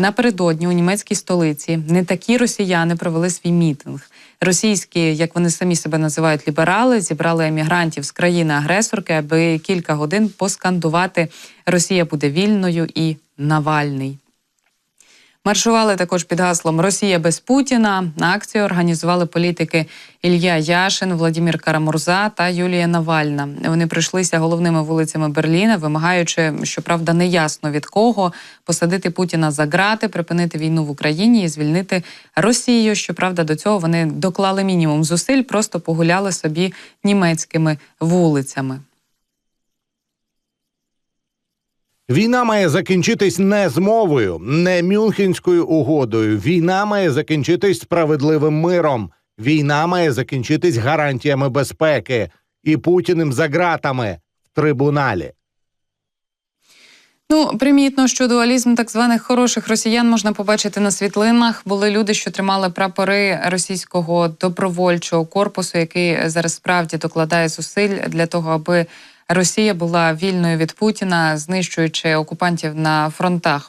Напередодні у німецькій столиці не такі росіяни провели свій мітинг. Російські, як вони самі себе називають, ліберали, зібрали емігрантів з країни-агресорки, аби кілька годин поскандувати Росія буде вільною і Навальний. Маршували також під гаслом Росія без Путіна. На акцію організували політики Ілья Яшин, Владимир Карамурза та Юлія Навальна. Вони прийшлися головними вулицями Берліна, вимагаючи, щоправда, неясно від кого посадити Путіна за грати, припинити війну в Україні і звільнити Росію. Щоправда, до цього вони доклали мінімум зусиль, просто погуляли собі німецькими вулицями. Війна має закінчитись не змовою, не Мюнхенською угодою. Війна має закінчитись справедливим миром. Війна має закінчитись гарантіями безпеки і Путіним за ґратами в трибуналі. Ну, примітно, що дуалізм так званих хороших росіян можна побачити на світлинах. Були люди, що тримали прапори російського добровольчого корпусу, який зараз справді докладає зусиль для того, аби Росія була вільною від Путіна, знищуючи окупантів на фронтах